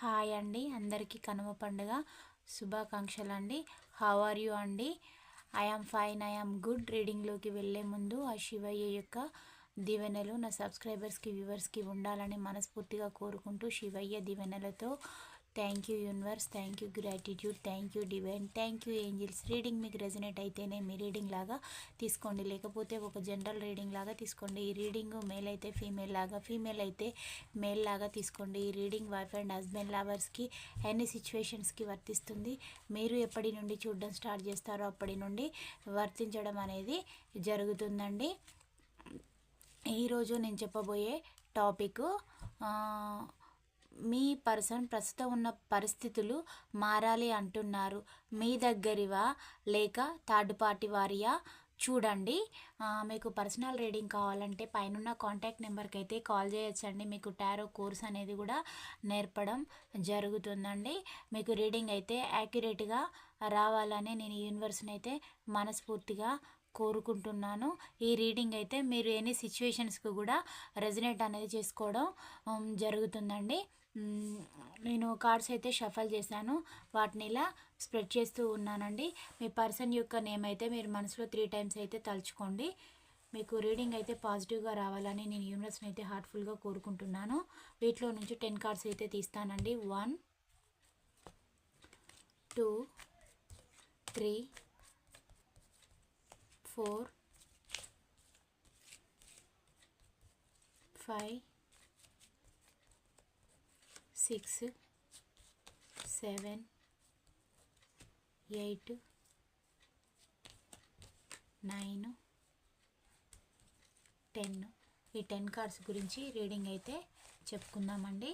Hi అండి. అందరికీ కనుమ పండుగ శుభాకాంక్షలు అండి? హౌ ఆర్ యూ అండి I am fine I am good రీడింగ్లోకి వెళ్ళే ముందు ఆ శివయ్య యొక్క దీవెనలు నా సబ్స్క్రైబర్స్కి వ్యూవర్స్కి ఉండాలని మనస్ఫూర్తిగా కోరుకుంటూ శివయ్య దీవెనలతో thank you universe thank you gratitude thank you divine thank you angels. Reading మీకు రెజనేట్ అయితేనే మీ రీడింగ్ లాగా తీసుకోండి. లేకపోతే ఒక జనరల్ రీడింగ్ లాగా తీసుకోండి. ఈ రీడింగ్ మేల్ అయితే ఫీమేల్ లాగా ఫీమేల్ అయితే మేల్ లాగా తీసుకోండి. ఈ రీడింగ్ వైఫ్ అండ్ హస్బెండ్ లవర్స్కి ఎన్ని సిచ్యువేషన్స్కి వర్తిస్తుంది. మీరు ఎప్పటి నుండి చూడడం స్టార్ట్ చేస్తారో అప్పటి నుండి వర్తించడం అనేది జరుగుతుందండి. ఈరోజు నేను చెప్పబోయే టాపిక్ మీ పర్సన్ ప్రస్తుతం ఉన్న పరిస్థితులు మారాలి అంటున్నారు. మీ దగ్గరివా? లేక థర్డ్ పార్టీ వారియా? చూడండి. మీకు పర్సనల్ రీడింగ్ కావాలంటే పైన కాంటాక్ట్ నెంబర్కి అయితే కాల్ చేయొచ్చండి. మీకు టారో కోర్స్ అనేది కూడా నేర్పడం జరుగుతుందండి. మీకు రీడింగ్ అయితే యాక్యురేట్గా రావాలని నేను యూనివర్స్ని అయితే మనస్ఫూర్తిగా కోరుకుంటున్నాను. ఈ రీడింగ్ అయితే మీరు ఎనీ సిచ్యువేషన్స్కి కూడా రెజినేట్ అనేది చేసుకోవడం జరుగుతుందండి. నేను కార్డ్స్ అయితే షఫల్ చేశాను. వాటిని ఇలా స్ప్రెడ్ చేస్తూ ఉన్నానండి. మీ పర్సన్ యొక్క నేమ్ అయితే మీరు మనసులో త్రీ టైమ్స్ అయితే తలుచుకోండి. మీకు రీడింగ్ అయితే పాజిటివ్గా రావాలని నేను యూనివర్స్ని అయితే హార్ట్ఫుల్గా కోరుకుంటున్నాను. వీటిలో నుంచి టెన్ కార్డ్స్ అయితే తీస్తానండి. One two three four five six seven eight nine ten. ఈ టెన్ కార్డ్స్ గురించి రీడింగ్ అయితే చెప్పుకుందామండి.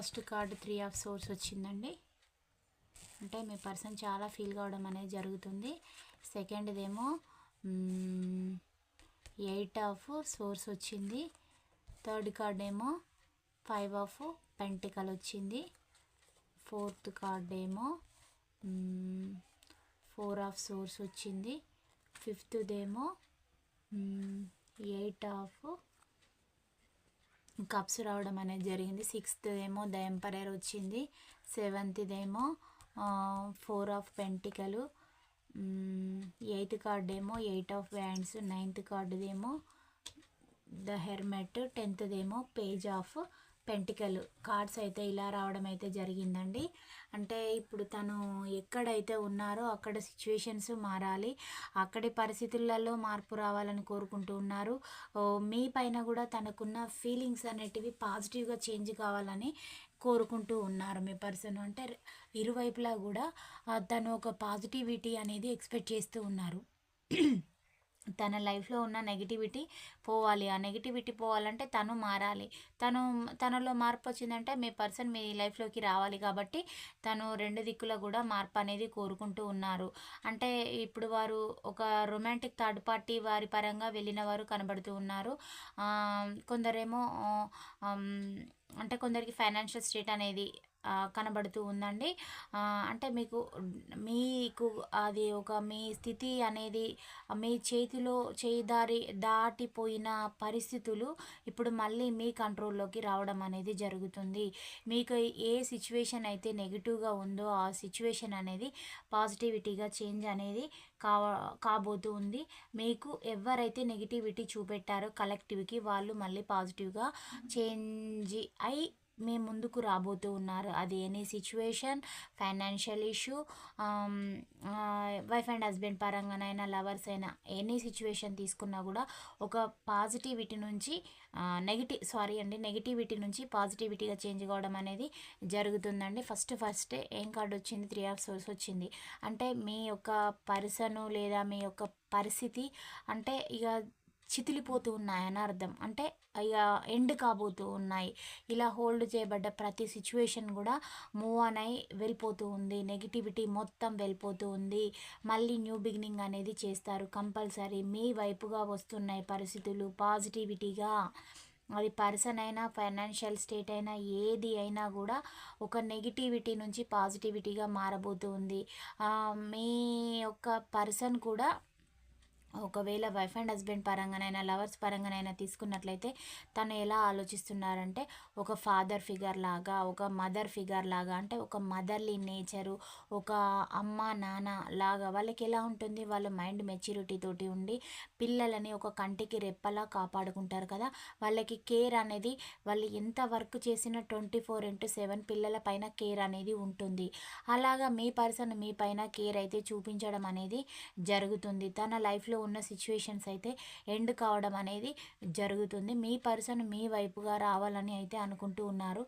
First card three of swords వచ్చిందండి. అంటే మీ పర్సన్ చాలా ఫీల్ కావడం అనేది జరుగుతుంది. సెకండ్దేమో ఎయిట్ ఆఫ్ సోర్స్ వచ్చింది. థర్డ్ కార్డ్ ఏమో ఫైవ్ ఆఫ్ పెంటికల్ వచ్చింది. ఫోర్త్ కార్డ్ ఏమో ఫోర్ ఆఫ్ సోర్స్ వచ్చింది. ఫిఫ్త్దేమో ఎయిట్ ఆఫ్ కప్స్ రావడం అనేది జరిగింది. సిక్స్త్ ఏమో ద ఎంపరర్ వచ్చింది. సెవెంత్దేమో ఫోర్ ఆఫ్ పెంటికలు. ఎయిత్ కార్డ్ ఏమో ఎయిట్ ఆఫ్ వ్యాండ్స్. నైన్త్ కార్డుదేమో ద హెర్మెట్. టెన్త్దేమో పేజ్ ఆఫ్ పెంటికల్ కార్డ్స్ అయితే ఇలా రావడం అయితే జరిగిందండి. అంటే ఇప్పుడు తను ఎక్కడైతే ఉన్నారో అక్కడ సిచ్యువేషన్స్ మారాలి. అక్కడి పరిస్థితులలో మార్పు రావాలని కోరుకుంటూ ఉన్నారు. మీ పైన కూడా తనకున్న ఫీలింగ్స్ అనేటివి పాజిటివ్గా చేంజ్ కావాలని కోరుకుంటూ ఉన్నారు మీ పర్సన్. అంటే ఇరువైపులా కూడా తను ఒక పాజిటివిటీ అనేది ఎక్స్పెక్ట్ చేస్తూ ఉన్నారు. తన లైఫ్లో ఉన్న నెగిటివిటీ పోవాలి. ఆ నెగిటివిటీ పోవాలంటే తను మారాలి. తను తనలో మార్పు వచ్చిందంటే మీ పర్సన్ మీ లైఫ్లోకి రావాలి కాబట్టి తను రెండు దిక్కుల కూడా మార్పు అనేది కోరుకుంటూ ఉన్నారు. అంటే ఇప్పుడు వారు ఒక రొమాంటిక్ థర్డ్ పార్టీ వారి పరంగా వెళ్ళిన వారు కనబడుతూ ఉన్నారు. కొందరేమో అంటే కొందరికి ఫైనాన్షియల్ స్టేట్ అనేది కనబడుతూ ఉందండి. అంటే మీకు మీకు అది ఒక మీ స్థితి అనేది మీ చేతిలో చేయిదారి దాటిపోయిన పరిస్థితులు ఇప్పుడు మళ్ళీ మీ కంట్రోల్లోకి రావడం అనేది జరుగుతుంది. మీకు ఏ సిచ్యువేషన్ అయితే నెగిటివ్గా ఉందో ఆ సిచ్యువేషన్ అనేది పాజిటివిటీగా చేంజ్ అనేది కా కాబోతూ ఉంది. మీకు ఎవరైతే నెగిటివిటీ చూపెట్టారో కలెక్టివ్కి వాళ్ళు మళ్ళీ పాజిటివ్గా చేంజ్ అయి మీ ముందుకు రాబోతూ ఉన్నారు. అది any situation financial issue wife and husband పరంగానైనా lovers అయినా ఎనీ సిచ్యువేషన్ తీసుకున్నా కూడా ఒక పాజిటివిటీ నుంచి నెగిటివ్ సారీ అండి నెగిటివిటీ నుంచి పాజిటివిటీగా చేంజ్ కావడం అనేది జరుగుతుందండి. ఫస్ట్ ఫస్ట్ ఏం కార్డు వచ్చింది? త్రీ ఆఫ్ సోర్స్ వచ్చింది. అంటే మీ యొక్క పర్సను లేదా మీ యొక్క పరిస్థితి అంటే ఇక చితిలిపోతూ ఉన్నాయని అర్థం. అంటే ఇక ఎండ్ కాబోతూ ఉన్నాయి. ఇలా హోల్డ్ చేయబడ్డ ప్రతి సిచ్యువేషన్ కూడా మూవ్ ఆన్ అయి వెళ్ళిపోతూ ఉంది. నెగిటివిటీ మొత్తం వెళ్ళిపోతూ ఉంది. మళ్ళీ న్యూ బిగినింగ్ అనేది చేస్తారు. కంపల్సరీ మీ వైపుగా వస్తున్నాయి పరిస్థితులు. పాజిటివిటీగా. అది పర్సన్ అయినా ఫైనాన్షియల్ స్టేట్ అయినా ఏది అయినా కూడా ఒక నెగిటివిటీ నుంచి పాజిటివిటీగా మారబోతుంది మీ యొక్క పర్సన్ కూడా ఒకవేళ వైఫ్ అండ్ హస్బెండ్ పరంగానైనా లవర్స్ పరంగానైనా తీసుకున్నట్లయితే తను ఎలా ఆలోచిస్తున్నారంటే ఒక ఫాదర్ ఫిగర్ లాగా ఒక మదర్ ఫిగర్ లాగా అంటే ఒక మదర్లీ నేచరు ఒక అమ్మ నాన్న లాగా వాళ్ళకి ఎలా ఉంటుంది? వాళ్ళ మైండ్ మెచ్యూరిటీ తోటి ఉండి పిల్లలని ఒక కంటికి రెప్పలా కాపాడుకుంటారు కదా. వాళ్ళకి కేర్ అనేది వాళ్ళు ఎంత వర్క్ చేసినా ట్వంటీ ఫోర్ ఇంటూ సెవెన్ పిల్లల పైన కేర్ అనేది ఉంటుంది. అలాగా మీ పర్సన్ మీ పైన కేర్ అయితే చూపించడం అనేది జరుగుతుంది. తన లైఫ్లో ఉన్న సిచ్యువేషన్స్ అయితే ఎండ్ కావడం అనేది జరుగుతుంది. మీ పర్సన్ మీ వైపుగా రావాలని అయితే అనుకుంటూ ఉన్నారు.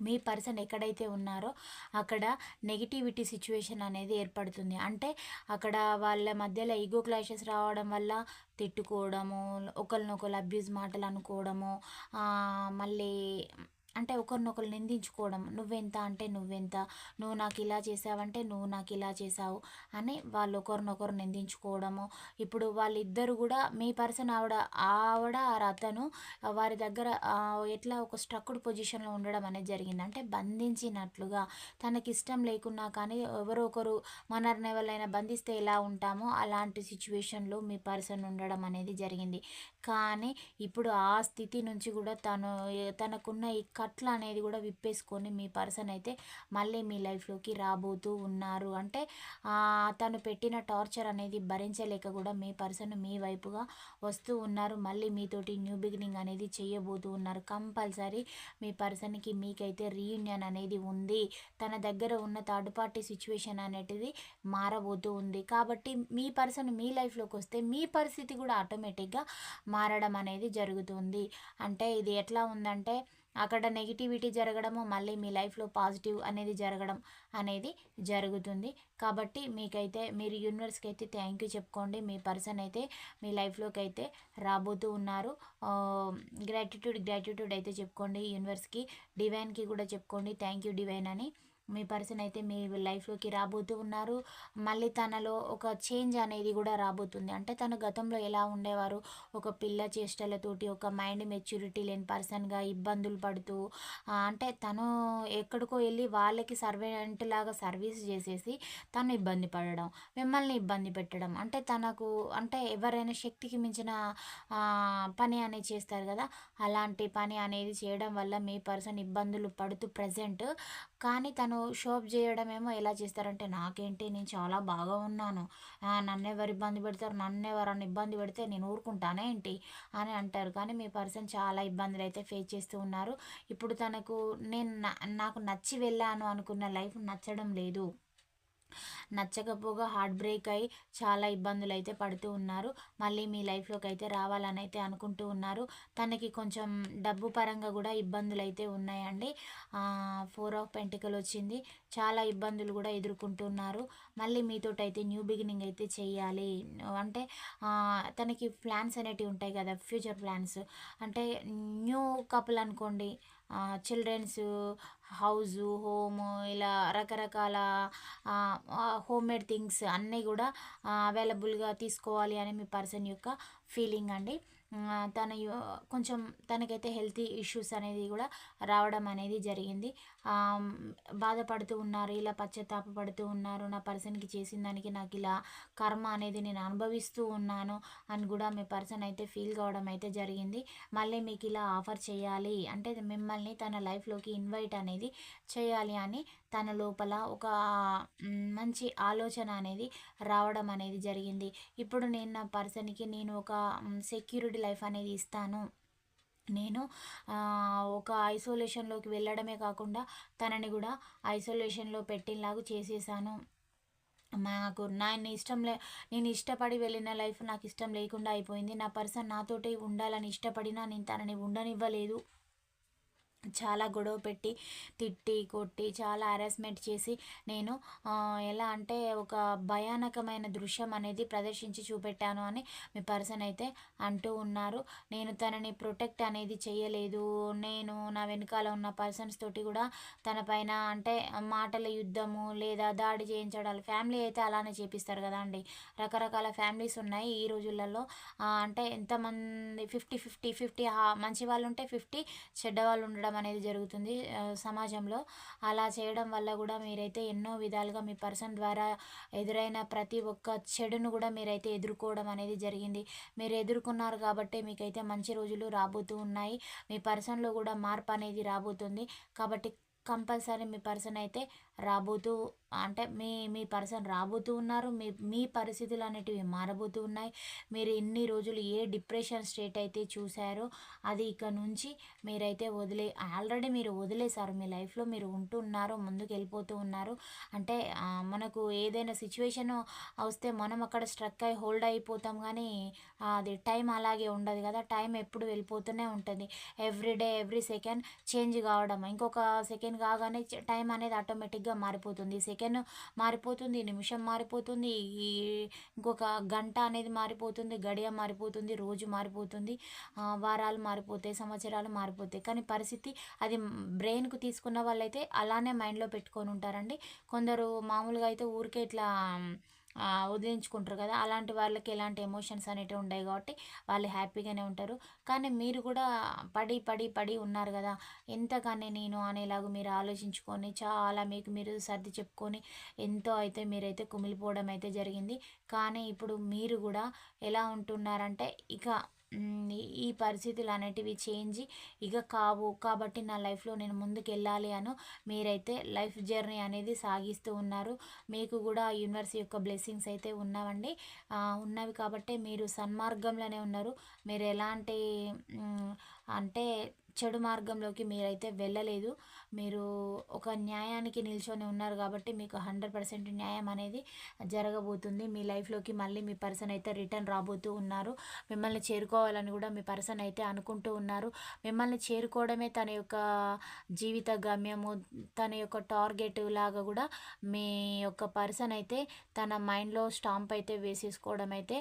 మీ పర్సన్ ఎక్కడైతే ఉన్నారో అక్కడ నెగిటివిటీ సిచ్యువేషన్ అనేది ఏర్పడుతుంది. అంటే అక్కడ వాళ్ళ మధ్యలో ఈగో క్లాషెస్ రావడం వల్ల తిట్టుకోవడము ఒకరినొకరు అబ్యూజ్ మాటలు అనుకోవడము మళ్ళీ అంటే ఒకరినొకరు నిందించుకోవడం నువ్వెంత అంటే నువ్వెంత నువ్వు నాకు ఇలా చేసావంటే నువ్వు నాకు ఇలా చేసావు అని వాళ్ళు ఒకరినొకరు నిందించుకోవడము. ఇప్పుడు వాళ్ళిద్దరు కూడా మీ పర్సన్ ఆవిడ ఆవిడ అతను వారి దగ్గర ఎట్లా ఒక స్ట్రక్డ్ పొజిషన్లో ఉండడం అనేది జరిగింది. అంటే బంధించినట్లుగా తనకి ఇష్టం లేకున్నా కానీ ఎవరో ఒకరు మనర్ని ఎవరైనా బంధిస్తే ఎలా ఉంటామో అలాంటి సిచ్యువేషన్లో మీ పర్సన్ ఉండడం అనేది జరిగింది. కానీ ఇప్పుడు ఆ స్థితి నుంచి కూడా తను తనకున్న ఈ కట్ల అనేది కూడా విప్పేసుకొని మీ పర్సన్ అయితే మళ్ళీ మీ లైఫ్లోకి రాబోతూ ఉన్నారు. అంటే తను పెట్టిన టార్చర్ అనేది భరించలేక కూడా మీ పర్సన్ మీ వైపుగా వస్తూ ఉన్నారు. మళ్ళీ మీతోటి న్యూ బిగినింగ్ అనేది చేయబోతూ ఉన్నారు. కంపల్సరీ మీ పర్సన్కి మీకైతే రీయూనియన్ అనేది ఉంది. తన దగ్గర ఉన్న థర్డ్ పార్టీ సిచ్యువేషన్ అనేది మారబోతూ ఉంది. కాబట్టి మీ పర్సన్ మీ లైఫ్లోకి వస్తే మీ పరిస్థితి కూడా ఆటోమేటిక్గా మారడం అనేది జరుగుతుంది. అంటే ఇది ఎట్లా ఉందంటే అక్కడ నెగిటివిటీ జరగడము మళ్ళీ మీ లైఫ్లో పాజిటివ్ అనేది జరగడం అనేది జరుగుతుంది. కాబట్టి మీకైతే మీరు యూనివర్స్కి అయితే థ్యాంక్ యూ చెప్పుకోండి. మీ పర్సన్ అయితే మీ లైఫ్లోకి అయితే రాబోతూ ఉన్నారు. గ్రాటిట్యూడ్ గ్రాటిట్యూడ్ అయితే చెప్పుకోండి. యూనివర్స్కి డివైన్కి కూడా చెప్పుకోండి. థ్యాంక్ యూ డివైన్ అని. మీ పర్సన్ అయితే మీ లైఫ్లోకి రాబోతూ ఉన్నారు. మళ్ళీ తనలో ఒక చేంజ్ అనేది కూడా రాబోతుంది. అంటే తను గతంలో ఎలా ఉండేవారు? ఒక పిల్ల చేష్టలతోటి ఒక మైండ్ మెచ్యూరిటీ లేని పర్సన్గా ఇబ్బందులు పడుతూ అంటే తను ఎక్కడికో వెళ్ళి వాళ్ళకి సర్వెంట్ లాగా సర్వీస్ చేసేసి తను ఇబ్బంది పడడం మిమ్మల్ని ఇబ్బంది పెట్టడం. అంటే తనకు అంటే ఎవరైనా శక్తికి మించిన పని అనేది చేస్తారు కదా? అలాంటి పని అనేది చేయడం వల్ల మీ పర్సన్ ఇబ్బందులు పడుతూ ప్రజెంట్ కానీ తను షోప్ చేయడం ఏమో ఎలా చేస్తారంటే నాకేంటి నేను చాలా బాగా ఉన్నాను. నన్ను ఎవరు ఇబ్బంది పెడతారు? నన్ను ఎవరన్నా ఇబ్బంది పెడితే నేను ఊరుకుంటానే ఏంటి? అని అంటారు. కానీ మీ పర్సన్ చాలా ఇబ్బందులు అయితే ఫేస్ చేస్తూ ఉన్నారు. ఇప్పుడు తనకు నేను నాకు నచ్చి వెళ్ళాను అనుకున్న లైఫ్ నచ్చడం లేదు. నచ్చకపోగా హార్ట్ బ్రేక్ అయి చాలా ఇబ్బందులు అయితే పడుతూ ఉన్నారు. మళ్ళీ మీ లైఫ్లోకి అయితే రావాలని అయితే అనుకుంటూ ఉన్నారు. తనకి కొంచెం డబ్బు పరంగా కూడా ఇబ్బందులు అయితే ఉన్నాయండి ఫోర్ ఆఫ్ పెంటికల్ వచ్చింది. చాలా ఇబ్బందులు కూడా ఎదుర్కొంటున్నారు మళ్ళీ మీతోటి అయితే న్యూ బిగినింగ్ అయితే చేయాలి. అంటే తనకి ప్లాన్స్ అనేటివి ఉంటాయి కదా ఫ్యూచర్ ప్లాన్స్ అంటే న్యూ కపుల్ అనుకోండి చిల్డ్రన్స్ హౌజు హోము ఇలా రకరకాల హోమ్ మేడ్ థింగ్స్ అన్నీ కూడా అవైలబుల్గా తీసుకోవాలి అని మీ పర్సన్ యొక్క ఫీలింగ్ అండి. తన కొంచెం తనకైతే హెల్తీ ఇష్యూస్ అనేది కూడా రావడం అనేది జరిగింది. బాధపడుతూ ఉన్నారు ఇలా పశ్చాత్తాప పడుతూ ఉన్నారు నా పర్సన్కి చేసిన దానికి నాకు ఇలా కర్మ అనేది నేను అనుభవిస్తూ ఉన్నాను అని కూడా మీ పర్సన్ అయితే ఫీల్ కావడం అయితే జరిగింది. మళ్ళీ మీకు ఇలా ఆఫర్ చేయాలి అంటే మిమ్మల్ని తన లైఫ్లోకి ఇన్వైట్ అనేది చేయాలి అని తన లోపల ఒక మంచి ఆలోచన అనేది రావడం అనేది జరిగింది. ఇప్పుడు నేను నా పర్సన్కి నేను ఒక సెక్యూరిటీ లైఫ్ అనేది ఇస్తాను. నేను ఒక ఐసోలేషన్లోకి వెళ్ళడమే కాకుండా తనని కూడా ఐసోలేషన్లో పెట్టేలాగా చేసేసాను. నాకు నేను ఇష్టం లే నేను ఇష్టపడి వెళ్ళిన లైఫ్ నాకు ఇష్టం లేకుండా అయిపోయింది. నా పర్సన్ నాతోటి ఉండాలని ఇష్టపడినా నేను తనని ఉండనివ్వలేదు. చాలా గొడవ పెట్టి తిట్టి కొట్టి చాలా హరాస్మెంట్ చేసి నేను ఎలా అంటే ఒక భయానకమైన దృశ్యం అనేది ప్రదర్శించి చూపెట్టాను అని మీ పర్సన్ అయితే అంటూ ఉన్నారు. నేను తనని ప్రొటెక్ట్ అనేది చేయలేదు. నేను నా వెనకాల ఉన్న పర్సన్స్ తోటి కూడా తన పైన అంటే మాటల యుద్ధము లేదా దాడి చేయించడాలు ఫ్యామిలీ అయితే అలానే చేపిస్తారు కదా అండి. రకరకాల ఫ్యామిలీస్ ఉన్నాయి ఈ రోజులలో. అంటే ఎంతమంది ఫిఫ్టీ ఫిఫ్టీ ఫిఫ్టీ మంచి వాళ్ళు ఉంటే ఫిఫ్టీ చెడ్డ వాళ్ళు ఉండడం అనేది జరుగుతుంది సమాజంలో. అలా చేయడం వల్ల కూడా మీరైతే ఎన్నో విధాలుగా మీ పర్సన్ ద్వారా ఎదురైన ప్రతి ఒక్క చెడును కూడా మీరైతే ఎదుర్కోవడం అనేది జరిగింది. మీరు ఎదుర్కొన్నారు కాబట్టి మీకైతే మంచి రోజులు రాబోతూ ఉన్నాయి. మీ పర్సన్లో కూడా మార్పు అనేది రాబోతుంది. కాబట్టి కంపల్సరీ మీ పర్సన్ అయితే రాబోతూ అంటే మీ మీ పర్సన్ రాబోతూ ఉన్నారు. మీ మీ పరిస్థితులు అనేటివి మారబోతూ ఉన్నాయి. మీరు ఇన్ని రోజులు ఏ డిప్రెషన్ స్టేట్ అయితే చూసారో అది ఇక నుంచి మీరైతే వదిలే ఆల్రెడీ మీరు వదిలేశారు. మీ లైఫ్లో మీరు ఉంటున్నారు ముందుకు వెళ్ళిపోతూ ఉన్నారు. అంటే మనకు ఏదైనా సిచ్యువేషన్ వస్తే మనం అక్కడ స్ట్రక్ అయి హోల్డ్ అయిపోతాం కానీ అది టైం అలాగే ఉండదు కదా. టైం ఎప్పుడు వెళ్ళిపోతూనే ఉంటుంది. Every day every second change కావడం. ఇంకొక సెకండ్ కాగానే టైం అనేది ఆటోమేటిక్గా మారిపోతుంది. సెకండ్ మారిపోతుంది నిమిషం మారిపోతుంది ఈ ఇంకొక గంట అనేది మారిపోతుంది గడియ మారిపోతుంది రోజు మారిపోతుంది వారాలు మారిపోతాయి సంవత్సరాలు మారిపోతాయి. కానీ పరిస్థితి అది బ్రెయిన్కు తీసుకున్న వాళ్ళైతే అలానే మైండ్లో పెట్టుకొని ఉంటారండి. కొందరు మామూలుగా అయితే ఊరికే ఇట్లా వదిలించుకుంటారు కదా. అలాంటి వాళ్ళకి ఎలాంటి ఎమోషన్స్ అనేటివి ఉండవు కాబట్టి వాళ్ళు హ్యాపీగానే ఉంటారు. కానీ మీరు కూడా పడి పడి పడి ఉన్నారు కదా. ఎంతగానే నేను అనేలాగా మీరు ఆలోచించుకొని చాలా మీకు మీరు సర్ది చెప్పుకొని ఎంతో అయితే మీరైతే కుమిలిపోవడం అయితే జరిగింది. కానీ ఇప్పుడు మీరు కూడా ఎలా ఉంటున్నారంటే ఇక ఈ పరిస్థితులు అనేటివి చేంజ్ ఇక కావు. కాబట్టి నా లైఫ్లో నేను ముందుకు వెళ్ళాలి అను మీరైతే లైఫ్ జర్నీ అనేది సాగిస్తూ ఉన్నారు. మీకు కూడా యూనివర్స్ యొక్క బ్లెస్సింగ్స్ అయితే ఉన్నావండి. ఉన్నవి కాబట్టి మీరు సన్మార్గంలోనే ఉన్నారు. మీరు ఎలాంటి అంటే చెడు మార్గంలోకి మీరైతే వెళ్ళలేదు. మీరు ఒక న్యాయానికి నిల్చొని ఉన్నారు కాబట్టి మీకు హండ్రెడ్ పర్సెంట్ న్యాయం అనేది జరగబోతుంది. మీ లైఫ్లోకి మళ్ళీ మీ పర్సన్ అయితే రిటర్న్ రాబోతూ ఉన్నారు. మిమ్మల్ని చేరుకోవాలని కూడా మీ పర్సన్ అయితే అనుకుంటూ ఉన్నారు. మిమ్మల్ని చేరుకోవడమే తన యొక్క జీవిత గమ్యము తన యొక్క టార్గెట్ లాగా కూడా మీ యొక్క పర్సన్ అయితే తన మైండ్లో స్టాంప్ అయితే వేసేసుకోవడం అయితే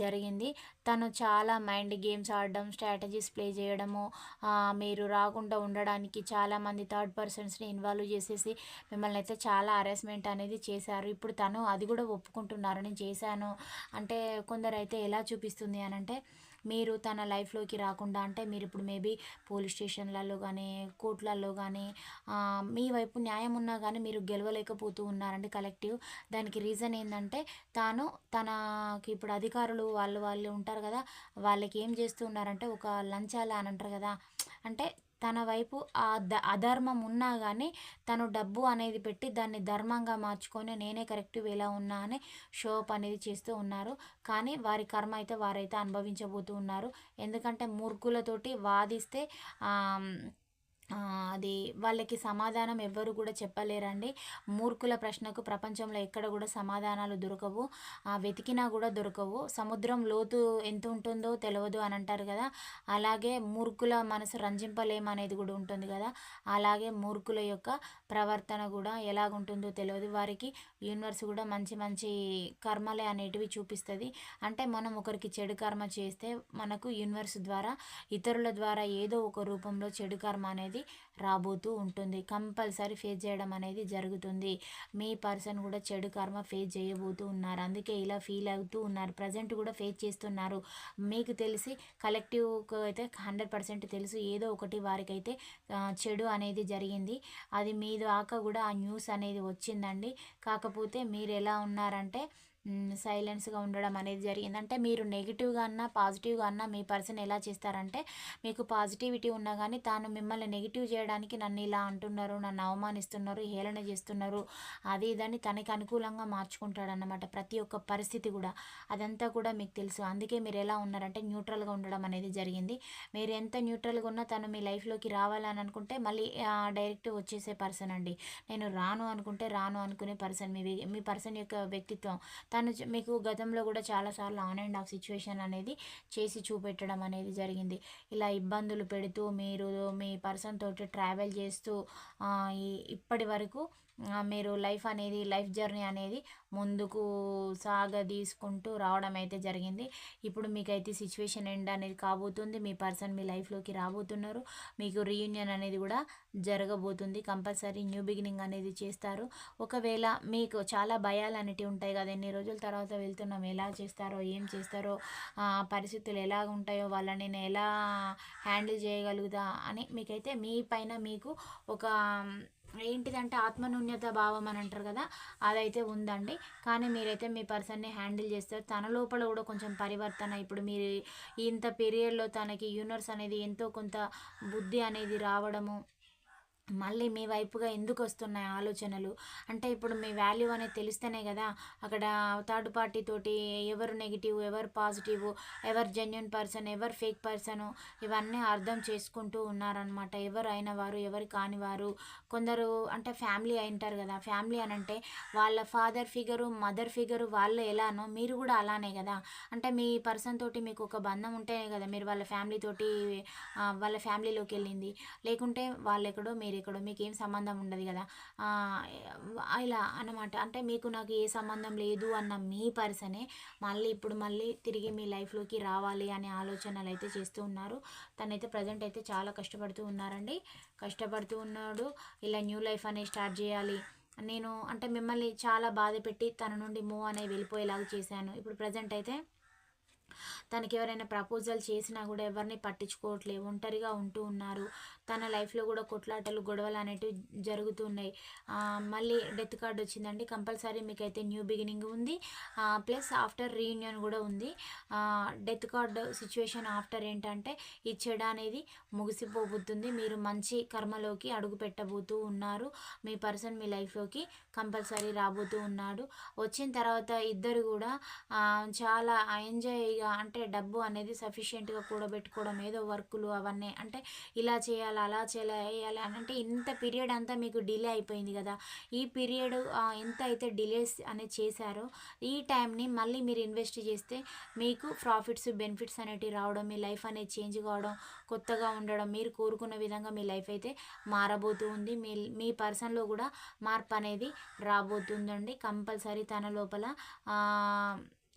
జరిగింది. తను చాలా మైండ్ గేమ్స్ ఆడడం స్ట్రాటజీస్ ప్లే చేయడము మీరు రాకుండా ఉండడానికి చాలామంది థర్డ్ పర్సన్స్ని ఇన్వాల్వ్ చేసేసి మిమ్మల్ని అయితే చాలా హరాస్మెంట్ అనేది చేశారు. ఇప్పుడు తను అది కూడా ఒప్పుకుంటున్నారు. నేను చేశాను. అంటే కొందరు అయితే ఎలా చూపిస్తుంది అని అంటే మీరు తన లైఫ్లోకి రాకుండా అంటే మీరు ఇప్పుడు మేబీ పోలీస్ స్టేషన్లలో కానీ కోర్టులలో కానీ మీ వైపు న్యాయం ఉన్నా కానీ మీరు గెలవలేకపోతూ ఉన్నారండి కలెక్టివ్. దానికి రీజన్ ఏంటంటే తాను తనకి ఇప్పుడు అధికారులు వాళ్ళు వాళ్ళు ఉంటారు కదా వాళ్ళకి ఏం చేస్తూ ఉన్నారంటే ఒక లంచాల అని అంటారు కదా అంటే తన వైపు ఆ ద అధర్మం ఉన్నా కానీ తను డబ్బు అనేది పెట్టి దాన్ని ధర్మంగా మార్చుకొని నేనే కరెక్ట్ ఎలా ఉన్నా అని షో అప్ అనేది చేస్తూ ఉన్నారు. కానీ వారి కర్మ అయితే వారైతే అనుభవించబోతూ ఉన్నారు. ఎందుకంటే మూర్ఖులతోటి వాదిస్తే అది వాళ్ళకి సమాధానం ఎవ్వరు కూడా చెప్పలేరండి. మూర్ఖుల ప్రశ్నకు ప్రపంచంలో ఎక్కడ కూడా సమాధానాలు దొరకవు. వెతికినా కూడా దొరకవు. సముద్రం లోతు ఎంత ఉంటుందో తెలియదు అని అంటారు కదా. అలాగే మూర్ఖుల మనసు రంజింపలేమనేది కూడా ఉంటుంది కదా. అలాగే మూర్ఖుల యొక్క ప్రవర్తన కూడా ఎలాగుంటుందో తెలియదు వారికి యూనివర్స్ కూడా మంచి మంచి కర్మలే అనేటివి చూపిస్తుంది. అంటే మనం ఒకరికి చెడు కర్మ చేస్తే మనకు యూనివర్స్ ద్వారా ఇతరుల ద్వారా ఏదో ఒక రూపంలో చెడు కర్మ అనేది అనేది రాబోతూ ఉంటుంది. కంపల్సరీ ఫేస్ చేయడం అనేది జరుగుతుంది. మీ పర్సన్ కూడా చెడు కర్మ ఫేస్ చేయబోతూ ఉన్నారు. అందుకే ఇలా ఫీల్ అవుతూ ఉన్నారు. ప్రజెంట్ కూడా ఫేస్ చేస్తున్నారు. మీకు తెలిసి కలెక్టివ్ అయితే హండ్రెడ్ పర్సెంట్ తెలుసు. ఏదో ఒకటి వారికైతే చెడు అనేది జరిగింది. అది మీ దాకా కూడా ఆ న్యూస్ అనేది వచ్చిందండి. కాకపోతే మీరు ఎలా ఉన్నారంటే సైలెన్స్గా ఉండడం అనేది జరిగింది అంటే మీరు నెగిటివ్గా అన్నా పాజిటివ్గా అన్నా మీ పర్సన్ ఎలా చేస్తారంటే మీకు పాజిటివిటీ ఉన్నా కానీ తాను మిమ్మల్ని నెగిటివ్ చేయడానికి నన్ను ఇలా అంటున్నారు నన్ను అవమానిస్తున్నారు హేళన చేస్తున్నారు అది ఇదని తనకి అనుకూలంగా మార్చుకుంటాడన్నమాట ప్రతి ఒక్క పరిస్థితి కూడా. అదంతా కూడా మీకు తెలుసు. అందుకే మీరు ఎలా ఉన్నారంటే న్యూట్రల్గా ఉండడం అనేది జరిగింది. మీరు ఎంత న్యూట్రల్గా ఉన్నా తను మీ లైఫ్లోకి రావాలని అనుకుంటే మళ్ళీ డైరెక్ట్ వచ్చేసే పర్సన్ అండి. నేను రాను అనుకుంటే రాను అనుకునే పర్సన్ మీ మీ పర్సన్ యొక్క వ్యక్తిత్వం. తను మీకు గతంలో కూడా చాలాసార్లు ఆన్ అండ్ ఆఫ్ సిచ్యువేషన్ అనేది చేసి చూపెట్టడం అనేది జరిగింది. ఇలా ఇబ్బందులు పెడుతూ మీరు మీ పర్సన్ తోటి ట్రావెల్ చేస్తూ ఇప్పటి వరకు మీరు లైఫ్ అనేది లైఫ్ జర్నీ అనేది ముందుకు సాగ తీసుకుంటూ రావడం అయితే జరిగింది. ఇప్పుడు మీకైతే సిచ్యువేషన్ ఎండ్ అనేది కాబోతుంది. మీ పర్సన్ మీ లైఫ్లోకి రాబోతున్నారు. మీకు రీయూనియన్ అనేది కూడా జరగబోతుంది. కంపల్సరీ న్యూ బిగినింగ్ అనేది చేస్తారు. ఒకవేళ మీకు చాలా భయాలు అనేటివి ఉంటాయి కదా ఎన్ని రోజుల తర్వాత వెళ్తున్నాం ఎలా చేస్తారో ఏం చేస్తారో పరిస్థితులు ఎలా ఉంటాయో వాళ్ళని నేను ఎలా హ్యాండిల్ చేయగలుగుతా అని మీకైతే మీ పైన మీకు ఒక ఏంటిదంటే ఆత్మనూన్యత భావం అని అంటారు కదా అదైతే ఉందండి. కానీ మీరైతే మీ పర్సన్ని హ్యాండిల్ చేస్తారు తన లోపల కూడా కొంచెం పరివర్తన ఇప్పుడు మీరు ఇంత పీరియడ్లో తనకి యూనివర్స్ అనేది ఎంతో కొంత బుద్ధి అనేది రావడము మళ్ళీ మీ వైపుగా ఎందుకు వస్తున్నాయి ఆలోచనలు? అంటే ఇప్పుడు మీ వాల్యూ అనేది తెలిస్తేనే కదా అక్కడ థర్డ్ పార్టీ తోటి ఎవరు నెగిటివ్ ఎవరు పాజిటివ్ ఎవరు జెన్యున్ పర్సన్ ఎవరు ఫేక్ పర్సన్ ఇవన్నీ అర్థం చేసుకుంటూ ఉన్నారనమాట ఎవరు అయిన వారు ఎవరు కాని వారు. కొందరు అంటే ఫ్యామిలీ అయింటారు కదా ఫ్యామిలీ అని అంటే వాళ్ళ ఫాదర్ ఫిగరు మదర్ ఫిగరు వాళ్ళు ఎలానో మీరు కూడా అలానే కదా. అంటే మీ పర్సన్ తోటి మీకు ఒక బంధం ఉంటేనే కదా మీరు వాళ్ళ ఫ్యామిలీ తోటి వాళ్ళ ఫ్యామిలీలోకి వెళ్ళింది. లేకుంటే వాళ్ళు ఎక్కడో మీరు ఎక్కడో మీకు ఏం సంబంధం ఉండదు కదా. ఇలా అన్నమాట. అంటే మీకు నాకు ఏ సంబంధం లేదు అన్న మీ పర్సనే మళ్ళీ ఇప్పుడు మళ్ళీ తిరిగి మీ లైఫ్లోకి రావాలి అనే ఆలోచనలు అయితే చేస్తూ ఉన్నారు. తనైతే ప్రజెంట్ అయితే చాలా కష్టపడుతూ ఉన్నారండి. కష్టపడుతూ ఉన్నాడు. ఇలా న్యూ లైఫ్ అనేది స్టార్ట్ చేయాలి. నేను అంటే మిమ్మల్ని చాలా బాధ పెట్టి తన నుండి మూవ్ అనేది వెళ్ళిపోయేలాగా చేశాను. ఇప్పుడు ప్రజెంట్ అయితే తనకి ఎవరైనా ప్రపోజల్ చేసినా కూడా ఎవరిని పట్టించుకోవట్లేదు. ఒంటరిగా ఉంటూ ఉన్నారు. తన లైఫ్లో కూడా కొట్లాటలు గొడవలు అనేటివి జరుగుతున్నాయి. మళ్ళీ డెత్ కార్డ్ వచ్చిందండి. కంపల్సరీ మీకైతే న్యూ బిగినింగ్ ఉంది. ప్లస్ ఆఫ్టర్ రీయూనియన్ కూడా ఉంది. డెత్ కార్డ్ సిచ్యువేషన్ ఆఫ్టర్ ఏంటంటే ఈ చెడ అనేది ముగిసిపోబోతుంది. మీరు మంచి కర్మలోకి అడుగు పెట్టబోతూ ఉన్నారు. మీ పర్సన్ మీ లైఫ్లోకి కంపల్సరీ రాబోతూ ఉన్నాడు. వచ్చిన తర్వాత ఇద్దరు కూడా చాలా ఎంజాయ్గా అంటే డబ్బు అనేది సఫిషియెంట్గా కూడబెట్టుకోవడం ఏదో వర్కులు అవన్నీ అంటే ఇలా చేయాలి అలా చేయాలి అని అంటే ఇంత పీరియడ్ అంతా మీకు డిలే అయిపోయింది కదా. ఈ పీరియడ్ ఎంత అయితే డిలేస్ అనేది చేశారో ఈ టైంని మళ్ళీ మీరు ఇన్వెస్ట్ చేస్తే మీకు ప్రాఫిట్స్ బెనిఫిట్స్ అనేటివి రావడం మీ లైఫ్ అనేది చేంజ్ కావడం కొత్తగా ఉండడం మీరు కోరుకున్న విధంగా మీ లైఫ్ అయితే మారబోతూ ఉంది. మీ మీ పర్సన్లో కూడా మార్పు అనేది రాబోతుందండి. కంపల్సరీ తన లోపల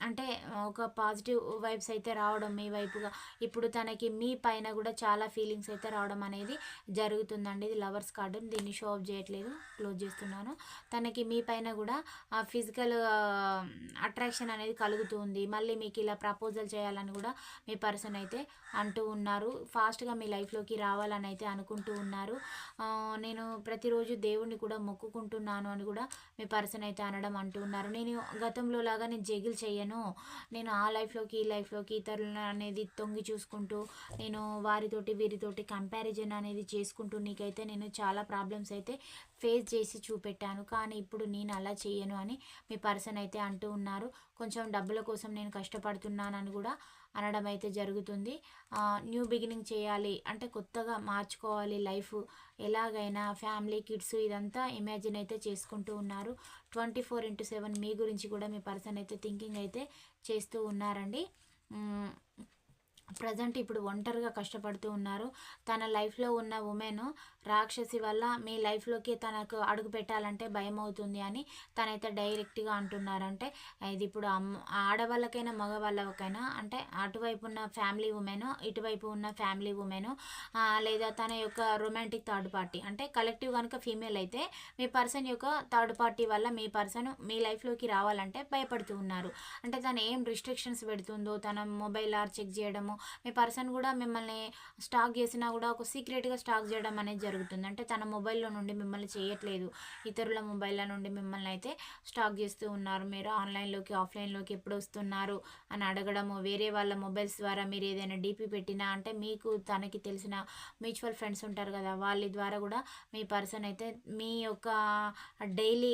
అంటే ఒక పాజిటివ్ వైబ్స్ అయితే రావడం మీ వైపుగా. ఇప్పుడు తనకి మీ పైన కూడా చాలా ఫీలింగ్స్ అయితే రావడం అనేది జరుగుతుందండి. ఇది లవర్స్ కార్డు. దీన్ని షో ఆఫ్ చేయట్లేదు. క్లోజ్ చేస్తున్నాను. తనకి మీ పైన కూడా ఆ ఫిజికల్ అట్రాక్షన్ అనేది కలుగుతుంది మళ్ళీ మీకు ఇలా ప్రపోజల్ చేయాలని కూడా మీ పర్సన్ అయితే అంటూ ఉన్నారు. ఫాస్ట్గా మీ లైఫ్లోకి రావాలని అయితే అనుకుంటూ ఉన్నారు. నేను ప్రతిరోజు దేవుణ్ణి కూడా మొక్కుకుంటున్నాను అని కూడా మీ పర్సన్ అయితే అనడం అంటూ ఉన్నారు. నేను గతంలో లాగా నేను జగిల్ చేయను. నేను ఆ లైఫ్లోకి ఈ లైఫ్లోకి ఇతరులను అనేది తొంగి చూసుకుంటూ నేను వారితోటి వీరితోటి కంపారిజన్ అనేది చేసుకుంటూ నీకైతే నేను చాలా ప్రాబ్లమ్స్ అయితే ఫేస్ చేసి చూపెట్టాను. కానీ ఇప్పుడు నేను అలా చేయను అని మీ పర్సన్ అయితే అంటూ ఉన్నారు. కొంచెం డబ్బుల కోసం నేను కష్టపడుతున్నానని కూడా అనడం అయితే జరుగుతుంది న్యూ బిగినింగ్ చేయాలి అంటే కొత్తగా మార్చుకోవాలి లైఫ్. ఎలాగైనా ఫ్యామిలీ కిడ్స్ ఇదంతా ఇమాజిన్ అయితే చేసుకుంటూ ఉన్నారు. ట్వంటీ ఫోర్ ఇంటూ సెవెన్ మీ గురించి కూడా మీ పర్సన్ అయితే థింకింగ్ అయితే చేస్తూ ఉన్నారండి. ప్రజెంట్ ఇప్పుడు ఒంటరిగా కష్టపడుతూ ఉన్నారు. తన లైఫ్లో ఉన్న ఉమెన్ రాక్షసి వల్ల మీ లైఫ్లోకి తనకు అడుగు పెట్టాలంటే భయం అవుతుంది అని తనైతే డైరెక్ట్గా అంటున్నారంటే ఇది ఇప్పుడు అమ్మ ఆడవాళ్ళకైనా మగవాళ్ళకైనా అంటే అటువైపు ఉన్న ఫ్యామిలీ ఉమెన్ ఇటువైపు ఉన్న ఫ్యామిలీ ఉమెన్ లేదా తన యొక్క రొమాంటిక్ థర్డ్ పార్టీ అంటే కలెక్టివ్ కనుక ఫీమేల్ అయితే మీ పర్సన్ యొక్క థర్డ్ పార్టీ వల్ల మీ పర్సన్ మీ లైఫ్లోకి రావాలంటే భయపడుతూ ఉన్నారు. అంటే తను ఏం రిస్ట్రిక్షన్స్ పెడుతుందో తన మొబైల్ ఆర్ చెక్ చేయడము మీ పర్సన్ కూడా మిమ్మల్ని స్టాక్ చేసినా కూడా ఒక సీక్రెట్గా స్టాక్ చేయడం అనేది జరుగుతుంది. అంటే తన మొబైల్లో నుండి మిమ్మల్ని చేయట్లేదు. ఇతరుల మొబైల్ల నుండి మిమ్మల్ని అయితే స్టాక్ చేస్తూ ఉన్నారు. మీరు ఆన్లైన్లోకి ఆఫ్లైన్లోకి ఎప్పుడు వస్తున్నారు అని అడగడము వేరే వాళ్ళ మొబైల్స్ ద్వారా మీరు ఏదైనా డీపీ పెట్టినా అంటే మీకు తనకి తెలిసిన మ్యూచువల్ ఫ్రెండ్స్ ఉంటారు కదా వాళ్ళ ద్వారా కూడా మీ పర్సన్ అయితే మీ యొక్క డైలీ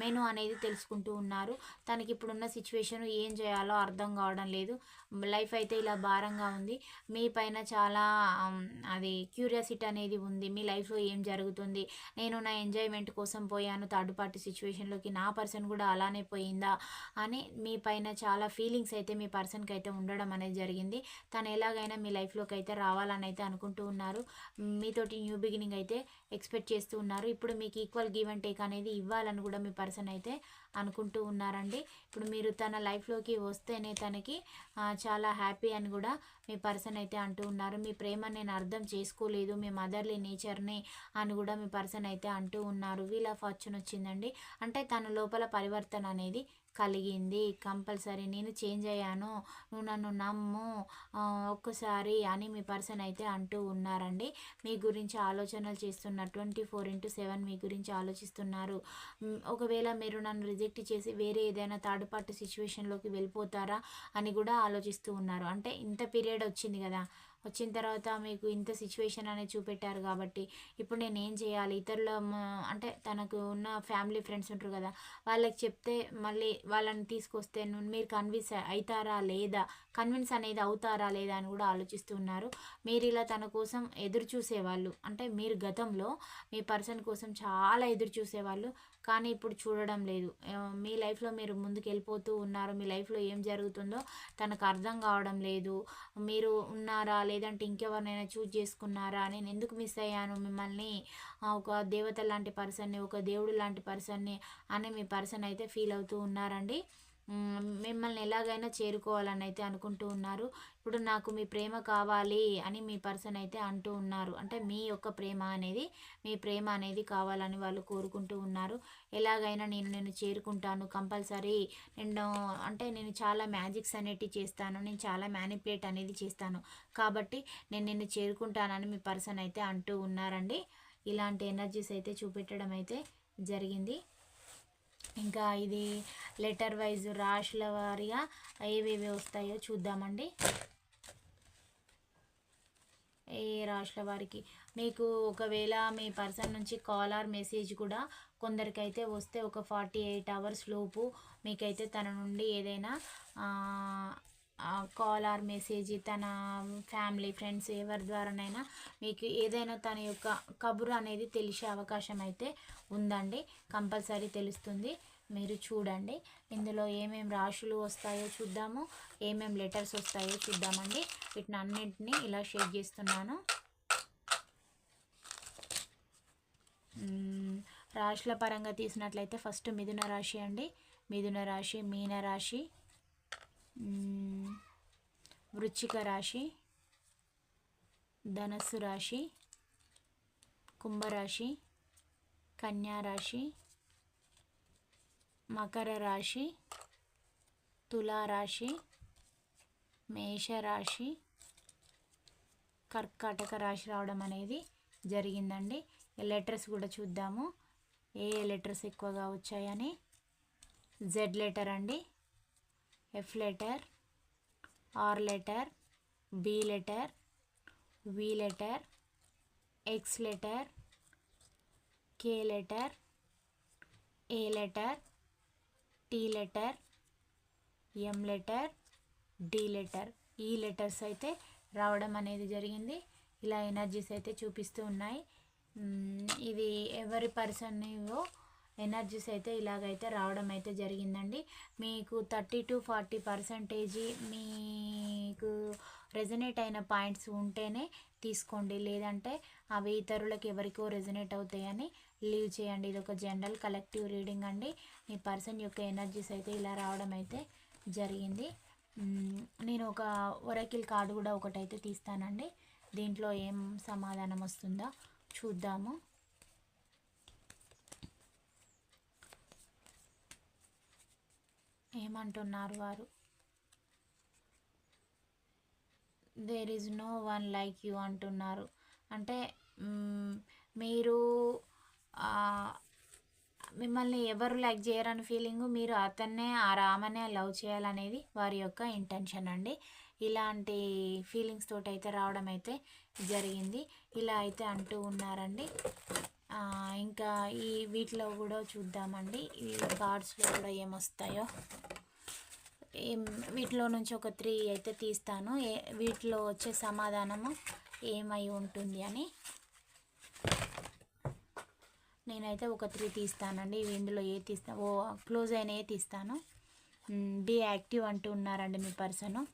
మెను అనేది తెలుసుకుంటూ ఉన్నారు. తనకి ఇప్పుడున్న సిచ్యువేషన్ ఏం చేయాలో అర్థం కావడం లేదు. లైఫ్ అయితే ఇలా భారం విచారంగా ఉంది. మీ పైన చాలా అది క్యూరియాసిటీ అనేది ఉంది. మీ లైఫ్లో ఏం జరుగుతుంది? నేను నా ఎంజాయ్మెంట్ కోసం పోయాను. థర్డ్ పార్టీ సిచ్యువేషన్లోకి నా పర్సన్ కూడా అలానే పోయిందా? అని మీ పైన చాలా ఫీలింగ్స్ అయితే మీ పర్సన్కి అయితే ఉండడం అనేది జరిగింది. తను ఎలాగైనా మీ లైఫ్లోకి అయితే రావాలని అయితే అనుకుంటూ ఉన్నారు. మీతోటి న్యూ బిగినింగ్ అయితే ఎక్స్పెక్ట్ చేస్తూ ఉన్నారు. ఇప్పుడు మీకు ఈక్వల్ గివ్ అండ్ టేక్ అనేది ఇవ్వాలని కూడా మీ పర్సన్ అయితే అనుకుంటూ ఉన్నారండి. ఇప్పుడు మీరు తన లైఫ్లోకి వస్తేనే తనకి చాలా హ్యాపీ అని కూడా మీ పర్సన్ అయితే అంటూ ఉన్నారు. మీ ప్రేమ నేను అర్థం చేసుకోలేదు మీ మదర్లీ నేచర్ని అని కూడా మీ పర్సన్ అయితే అంటూ ఉన్నారు. వీల్ ఆఫ్ ఫార్చ్యూన్ వచ్చిందండి. అంటే తన లోపల పరివర్తన అనేది కలిగింది. కంపల్సరీ నేను చేంజ్ అయ్యాను. నువ్వు నన్ను నమ్ము. ఒక్కసారి అని మీ పర్సన్ అయితే అంటూ ఉన్నారండి. మీ గురించి ఆలోచనలు చేస్తున్నారు. ట్వంటీ ఫోర్ ఇంటూ సెవెన్ మీ గురించి ఆలోచిస్తున్నారు. ఒకవేళ మీరు నన్ను రిజెక్ట్ చేసి వేరే ఏదైనా థర్డ్ పార్టీ సిచ్యువేషన్లోకి వెళ్ళిపోతారా అని కూడా ఆలోచిస్తూ ఉన్నారు. అంటే ఇంత పీరియడ్ వచ్చింది కదా. వచ్చిన తర్వాత మీకు ఇంత సిచ్యువేషన్ అనేది చూపెట్టారు కాబట్టి ఇప్పుడు నేను ఏం చేయాలి? ఇతరుల అంటే తనకు ఉన్న ఫ్యామిలీ ఫ్రెండ్స్ ఉంటారు కదా వాళ్ళకి చెప్తే మళ్ళీ వాళ్ళని తీసుకొస్తే మీరు కన్విన్స్ అవుతారా లేదా? కన్విన్స్ అనేది అవుతారా లేదా అని కూడా ఆలోచిస్తున్నారు మీరు ఇలా తన కోసం ఎదురు చూసేవాళ్ళు అంటే మీరు గతంలో మీ పర్సన్ కోసం చాలా ఎదురు చూసేవాళ్ళు కానీ ఇప్పుడు చూడడం లేదు. మీ లైఫ్లో మీరు ముందుకు వెళ్ళిపోతూ ఉన్నారు. మీ లైఫ్లో ఏం జరుగుతుందో తనకు అర్థం కావడం లేదు. మీరు ఉన్నారా? లేదంటే ఇంకెవరినైనా చూజ్ చేసుకున్నారా? నేను ఎందుకు మిస్ అయ్యాను మిమ్మల్ని? ఒక దేవత లాంటి పర్సన్ని ఒక దేవుడు లాంటి పర్సన్ని అని మీ పర్సన్ అయితే ఫీల్ అవుతూ ఉన్నారండి. మిమ్మల్ని ఎలాగైనా చేరుకోవాలని అయితే అనుకుంటూ ఉన్నారు. ఇప్పుడు నాకు మీ ప్రేమ కావాలి అని మీ పర్సన్ అయితే అంటూ ఉన్నారు. అంటే మీ యొక్క ప్రేమ అనేది మీ ప్రేమ అనేది కావాలని వాళ్ళు కోరుకుంటూ ఉన్నారు. ఎలాగైనా నేను నేను చేరుకుంటాను కంపల్సరీ. నేను అంటే నేను చాలా మ్యాజిక్స్ అనేటివి చేస్తాను. నేను చాలా మ్యానిపులేట్ అనేది చేస్తాను. కాబట్టి నేను నిన్ను చేరుకుంటానని మీ పర్సన్ అయితే అంటూ ఉన్నారండి. ఇలాంటి ఎనర్జీస్ అయితే చూపెట్టడం అయితే జరిగింది. ఇంకా ఇది లెటర్ వైజ్ రాశుల వారిగా ఏవేవి వస్తాయో చూద్దామండి. ఏ రాశుల వారికి మీకు ఒకవేళ మీ పర్సన్ నుంచి కాల్ ఆర్ మెసేజ్ కూడా కొందరికైతే వస్తే ఒక ఫార్టీ ఎయిట్ అవర్స్ లోపు మీకైతే తన నుండి ఏదైనా కాల్ ఆర్ మెసేజ్ తన ఫ్యామిలీ ఫ్రెండ్స్ ఎవరి ద్వారానైనా మీకు ఏదైనా తన యొక్క కబురు అనేది తెలిసే అవకాశం అయితే ఉందండి. కంపల్సరీ తెలుస్తుంది. మీరు చూడండి. ఇందులో ఏమేం రాశులు వస్తాయో చూద్దాము. ఏమేం లెటర్స్ వస్తాయో చూద్దామండి. వీటిని అన్నింటినీ ఇలా షేర్ చేస్తున్నాను. రాశుల పరంగా తీసినట్లయితే ఫస్ట్ మిథున రాశి అండి. మిథున రాశి మీన రాశి వృచ్చిక రాశి ధనస్సు రాశి కుంభరాశి కన్యా రాశి మకర రాశి తులారాశి మేషరాశి కర్కాటక రాశి రావడం అనేది జరిగిందండి. లెటర్స్ కూడా చూద్దాము. ఏ లెటర్స్ ఎక్కువగా వచ్చాయని? జెడ్ లెటర్ అండి. F letter R letter B letter V letter X letter K letter A letter T letter M letter D letter E letters అయితే రావడం అనేది జరిగింది. ఇలా ఎనర్జీస్ అయితే చూపిస్తూ ఉన్నాయి. ఇది ఎవరి పర్సన్వో ఎనర్జీస్ అయితే ఇలాగైతే రావడం అయితే జరిగిందండి. మీకు థర్టీ టు ఫార్టీ పర్సంటేజీ మీకు రెజనేట్ అయిన పాయింట్స్ ఉంటేనే తీసుకోండి. లేదంటే అవి ఇతరులకు ఎవరికో రెజనేట్ అవుతాయని లీవ్ చేయండి. ఇది ఒక జనరల్ కలెక్టివ్ రీడింగ్ అండి. మీ పర్సన్ యొక్క ఎనర్జీస్ అయితే ఇలా రావడం అయితే జరిగింది నేను ఒక ఒరకిల్ కార్డు కూడా ఒకటైతే తీస్తానండి. దీంట్లో ఏం సమాధానం వస్తుందో చూద్దాము. ఏమంటున్నారు వారు? There is no one like you అంటున్నారు. అంటే మీరు మిమ్మల్ని ఎవరు లైక్ చేయరని ఫీలింగ్ మీరు అతన్నే ఆ రామనే లవ్ చేయాలనేది వారి యొక్క ఇంటెన్షన్ అండి. ఇలాంటి ఫీలింగ్స్ తోటి అయితే రావడం అయితే జరిగింది. ఇలా అయితే అంటూ ఉన్నారండి. ఇంకా ఈ వీటిలో కూడా చూద్దామండి. ఈ కార్డ్స్లో కూడా ఏమొస్తాయో. వీటిలో నుంచి ఒక త్రీ అయితే తీస్తాను. వీటిలో వచ్చే సమాధానము ఏమై ఉంటుంది అని. నేనైతే ఒక త్రీ తీస్తానండి. ఇవి ఇందులో ఏ తీస్తా ఓ క్లోజ్ అయిన ఏ తీస్తాను. బీ యాక్టివ్ అంటున్నారండి మీ పర్సను.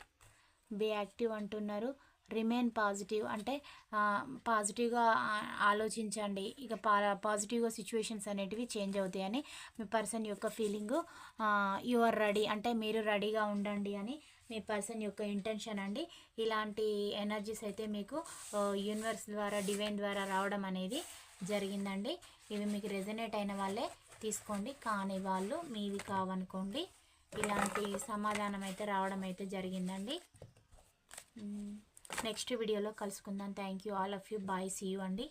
బీ యాక్టివ్ అంటున్నారు. రిమైన్ పాజిటివ్ అంటే పాజిటివ్గా ఆలోచించండి. ఇక పా పాజిటివ్గా సిచ్యువేషన్స్ అనేటివి చేంజ్ అవుతాయని మీ పర్సన్ యొక్క ఫీలింగు యు ఆర్ రెడీ అంటే మీరు రెడీగా ఉండండి అని మీ పర్సన్ యొక్క ఇంటెన్షన్ అండి. ఇలాంటి ఎనర్జీస్ అయితే మీకు యూనివర్స్ ద్వారా డివైన్ ద్వారా రావడం అనేది జరిగిందండి. ఇవి మీకు రెజనేట్ అయిన వాళ్ళే తీసుకోండి. కాని వాళ్ళు మీవి కావనుకోండి. ఇలాంటి సమాధానం అయితే రావడం అయితే జరిగిందండి. నెక్స్ట్ వీడియోలో కలుసుకుందాం. Thank you all of you bye see you అండి.